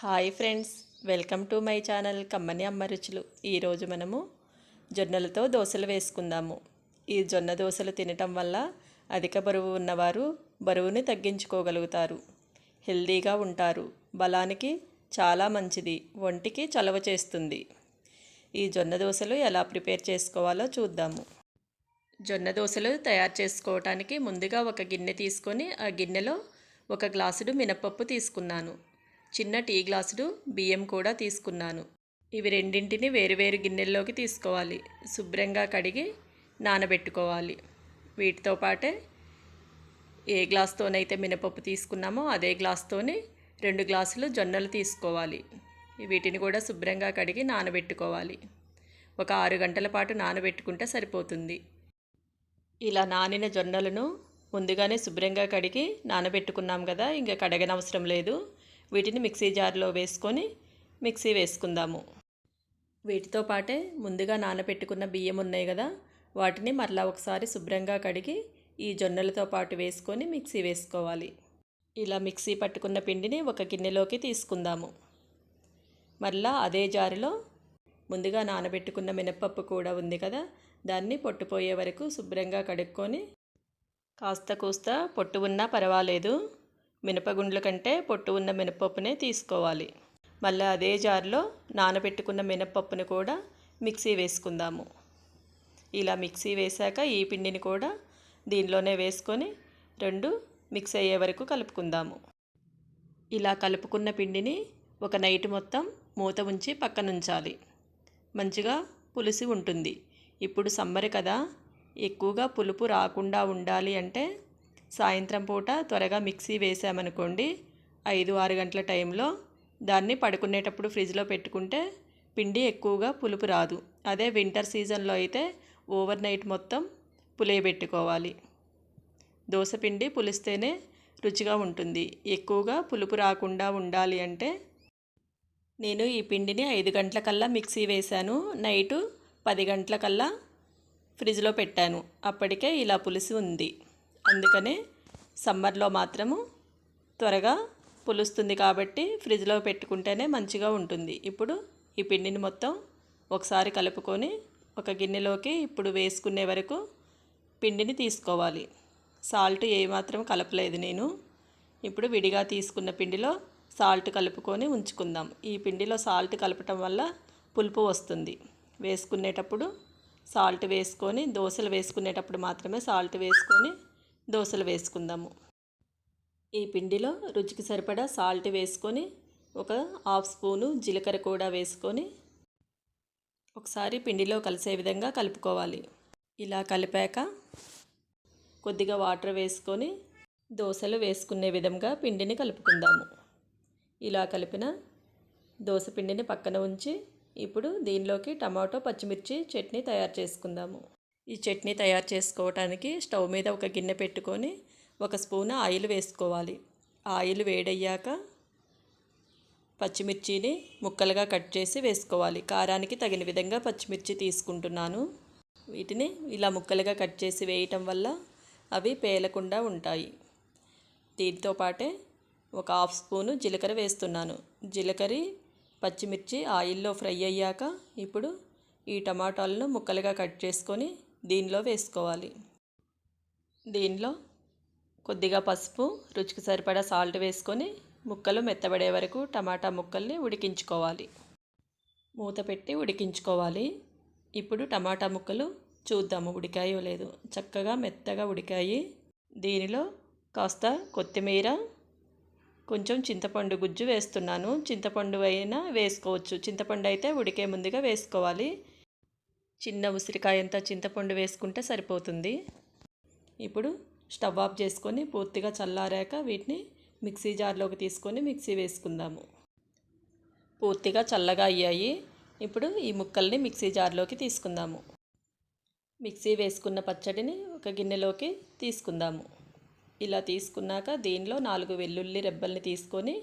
Hi friends welcome to my channel కమ్మని అమ్మ రుచులు. ఈరోజు మనము జొన్నలతో దోశలు వేసుకుందాము. ఈ జొన్న దోశలు తినటం వల్ల అధిక బరువు ఉన్నవారు బరువుని తగ్గించుకోగలుగుతారు. హెల్దీగా ఉంటారు. బలానికి చాలా మంచిది. ఒంటికి చలవ చేస్తుంది. ఈ జొన్న దోశలు ఎలా ప్రిపేర్ చేసుకోవాలో చూద్దాము. జొన్న దోశలు తయారు చేసుకోవటానికి ముందుగా ఒక గిన్నె తీసుకొని ఆ గిన్నెలో ఒక గ్లాసుడు మినపప్పు తీసుకున్నాను. చిన్న టీ గ్లాసుడు బియ్యం కూడా తీసుకున్నాను. ఇవి రెండింటిని వేరువేరు గిన్నెల్లోకి తీసుకోవాలి. శుభ్రంగా కడిగి నానబెట్టుకోవాలి. వీటితో పాటే ఏ గ్లాస్తోనైతే మినపప్పు తీసుకున్నామో అదే గ్లాస్తోని రెండు గ్లాసులు జొన్నలు తీసుకోవాలి. వీటిని కూడా శుభ్రంగా కడిగి నానబెట్టుకోవాలి. ఒక ఆరు గంటల పాటు నానబెట్టుకుంటే సరిపోతుంది. ఇలా నానిన జొన్నలను ముందుగానే శుభ్రంగా కడిగి నానబెట్టుకున్నాం కదా ఇంకా కడగనవసరం లేదు. వీటిని మిక్సీ జార్లో వేసుకొని మిక్సీ వేసుకుందాము. వీటితో పాటే ముందుగా నానబెట్టుకున్న బియ్యం ఉన్నాయి కదా వాటిని మరలా ఒకసారి శుభ్రంగా కడిగి ఈ జొన్నలతో పాటు వేసుకొని మిక్సీ వేసుకోవాలి. ఇలా మిక్సీ పట్టుకున్న పిండిని ఒక గిన్నెలోకి తీసుకుందాము. మరలా అదే జారులో ముందుగా నానబెట్టుకున్న మినపప్పు కూడా ఉంది కదా దాన్ని పొట్టుపోయే వరకు శుభ్రంగా కడుక్కొని కాస్త కూస్త పొట్టు ఉన్నా పర్వాలేదు. మినపగుండ్ల కంటే పొట్టు ఉన్న మినపప్పునే తీసుకోవాలి. మళ్ళీ అదే జార్లో నానబెట్టుకున్న మినపప్పుని కూడా మిక్సీ వేసుకుందాము. ఇలా మిక్సీ వేశాక ఈ పిండిని కూడా దీనిలోనే వేసుకొని రెండు మిక్స్ అయ్యే వరకు కలుపుకుందాము. ఇలా కలుపుకున్న పిండిని ఒక నైట్ మొత్తం మూత ఉంచి పక్కనుంచాలి. మంచిగా పులిసి ఉంటుంది. ఇప్పుడు సమ్మర్ కదా ఎక్కువగా పులుపు రాకుండా ఉండాలి అంటే సాయంత్రం పూట త్వరగా మిక్సీ వేసామనుకోండి ఐదు ఆరు గంటల టైంలో దాన్ని పడుకునేటప్పుడు ఫ్రిడ్జ్లో పెట్టుకుంటే పిండి ఎక్కువగా పులుపు రాదు. అదే వింటర్ సీజన్లో అయితే ఓవర్ నైట్ మొత్తం పులియబెట్టుకోవాలి దోశపిండి పులిస్తేనే రుచిగా ఉంటుంది. ఎక్కువగా పులుపు రాకుండా ఉండాలి అంటే నేను ఈ పిండిని ఐదు గంటలకల్లా మిక్సీ వేశాను. నైటు పది గంటలకల్లా ఫ్రిడ్జ్లో పెట్టాను. అప్పటికే ఇలా పులిసి ఉంది. అందుకనే సమ్మర్లో మాత్రము త్వరగా పులుస్తుంది కాబట్టి ఫ్రిడ్జ్లో పెట్టుకుంటేనే మంచిగా ఉంటుంది. ఇప్పుడు ఈ పిండిని మొత్తం ఒకసారి కలుపుకొని ఒక గిన్నెలోకి ఇప్పుడు వేసుకునే వరకు పిండిని తీసుకోవాలి. సాల్ట్ ఏమాత్రం కలపలేదు నేను. ఇప్పుడు విడిగా తీసుకున్న పిండిలో సాల్ట్ కలుపుకొని ఉంచుకుందాం. ఈ పిండిలో సాల్ట్ కలపటం వల్ల పులుపు వస్తుంది. వేసుకునేటప్పుడు సాల్ట్ వేసుకొని దోశలు వేసుకునేటప్పుడు మాత్రమే సాల్ట్ వేసుకొని దోశలు వేసుకుందాము. ఈ పిండిలో రుచికి సరిపడా సాల్ట్ వేసుకొని ఒక హాఫ్ స్పూను జీలకర్ర కూడా వేసుకొని ఒకసారి పిండిలో కలిసే విధంగా కలుపుకోవాలి. ఇలా కలిపాక కొద్దిగా వాటర్ వేసుకొని దోశలు వేసుకునే విధంగా పిండిని కలుపుకుందాము. ఇలా కలిపిన దోశ పిండిని పక్కన ఉంచి ఇప్పుడు దీనిలోకి టమాటో పచ్చిమిర్చి చట్నీ తయారు చేసుకుందాము. ఈ చట్నీ తయారు చేసుకోవటానికి స్టవ్ మీద ఒక గిన్నె పెట్టుకొని ఒక స్పూన్ ఆయిల్ వేసుకోవాలి. ఆయిల్ వేడయ్యాక పచ్చిమిర్చిని ముక్కలుగా కట్ చేసి వేసుకోవాలి. కారానికి తగిన విధంగా పచ్చిమిర్చి తీసుకుంటున్నాను. వీటిని ఇలా ముక్కలుగా కట్ చేసి వేయటం వల్ల అవి పేలకుండా ఉంటాయి. దీంతో పాటే ఒక హాఫ్ స్పూను జీలకర్ర వేస్తున్నాను. జీలకర్ర పచ్చిమిర్చి ఆయిల్లో ఫ్రై అయ్యాక ఇప్పుడు ఈ టమాటాలను ముక్కలుగా కట్ చేసుకొని దీనిలో వేసుకోవాలి. దీనిలో కొద్దిగా పసుపు రుచికి సరిపడా సాల్ట్ వేసుకొని ముక్కలు మెత్తబడే వరకు టమాటా ముక్కల్ని ఉడికించుకోవాలి. మూత పెట్టి ఉడికించుకోవాలి. ఇప్పుడు టమాటా ముక్కలు చూద్దాము ఉడికాయో లేదు. చక్కగా మెత్తగా ఉడికాయి. దీనిలో కాస్త కొత్తిమీర కొంచెం చింతపండు గుజ్జు వేస్తున్నాను. చింతపండు అయినా వేసుకోవచ్చు. చింతపండు అయితే ఉడికే ముందుగా వేసుకోవాలి. చిన్న ఉసిరికాయంత చింతపండు వేసుకుంటే సరిపోతుంది. ఇప్పుడు స్టవ్ ఆఫ్ చేసుకొని పూర్తిగా చల్లారాక వీటిని మిక్సీ జార్లోకి తీసుకొని మిక్సీ వేసుకుందాము. పూర్తిగా చల్లగా అయ్యాయి. ఇప్పుడు ఈ ముక్కల్ని మిక్సీ జార్లోకి తీసుకుందాము. మిక్సీ వేసుకున్న పచ్చడిని ఒక గిన్నెలోకి తీసుకుందాము. ఇలా తీసుకున్నాక దీనిలో నాలుగు వెల్లుల్లి రెబ్బల్ని తీసుకొని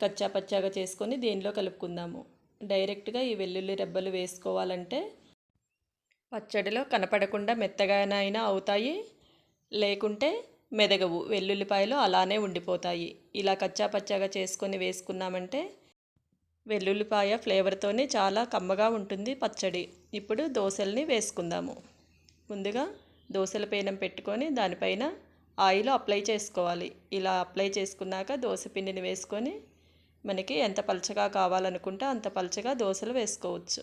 కచ్చా పచ్చాగా చేసుకొని దీనిలో కలుపుకుందాము. డైరెక్ట్గా ఈ వెల్లుల్లి రెబ్బలు వేసుకోవాలంటే పచ్చడిలో కనపడకుండా మెత్తగానైనా అవుతాయి లేకుంటే మెదగవు. వెల్లుల్లిపాయలు అలానే ఉండిపోతాయి. ఇలా కచ్చా పచ్చాగా చేసుకొని వేసుకున్నామంటే వెల్లుల్లిపాయ ఫ్లేవర్తోనే చాలా కమ్మగా ఉంటుంది పచ్చడి. ఇప్పుడు దోశల్ని వేసుకుందాము. ముందుగా దోశల పేనం పెట్టుకొని దానిపైన ఆయిల్ అప్లై చేసుకోవాలి. ఇలా అప్లై చేసుకున్నాక దోశ పిండిని వేసుకొని మనకి ఎంత పలచగా కావాలనుకుంటే అంత పలచగా దోశలు వేసుకోవచ్చు.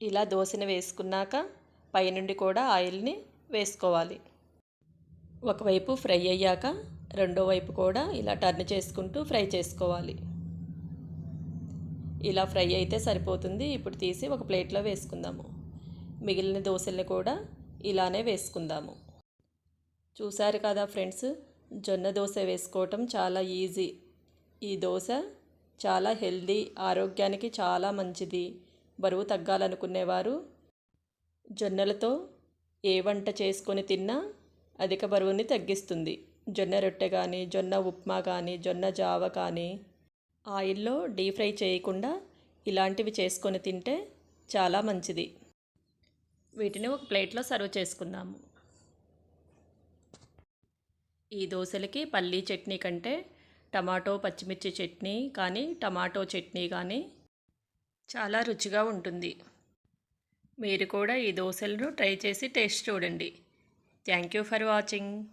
ఇలా దోశని వేసుకున్నాక పైనుండి కూడా ఆయిల్ని వేసుకోవాలి. ఒకవైపు ఫ్రై అయ్యాక రెండో వైపు కూడా ఇలా టర్న్ చేసుకుంటూ ఫ్రై చేసుకోవాలి. ఇలా ఫ్రై అయితే సరిపోతుంది. ఇప్పుడు తీసి ఒక ప్లేట్లో వేసుకుందాము. మిగిలిన దోశల్ని కూడా ఇలానే వేసుకుందాము. చూసారు కదా ఫ్రెండ్స్ జొన్న దోశ వేసుకోవటం చాలా ఈజీ. ఈ దోశ చాలా హెల్దీ ఆరోగ్యానికి చాలా మంచిది. బరువు తగ్గాలనుకునేవారు. జొన్నలతో ఏ వంట చేసుకొని తిన్నా అధిక బరువుని తగ్గిస్తుంది. జొన్న రొట్టె కానీ జొన్న ఉప్మా కానీ జొన్న జావ కానీ ఆయిల్లో డీప్ ఫ్రై చేయకుండా ఇలాంటివి చేసుకొని తింటే చాలా మంచిది. వీటిని ఒక ప్లేట్లో సర్వ్ చేసుకుందాము. ఈ దోశలకి పల్లీ చట్నీ కంటే టమాటో పచ్చిమిర్చి చట్నీ కానీ టమాటో చట్నీ కానీ చాలా రుచిగా ఉంటుంది. మీరు కూడా ఈ దోశలను ట్రై చేసి టేస్ట్ చూడండి. Thank you for watching.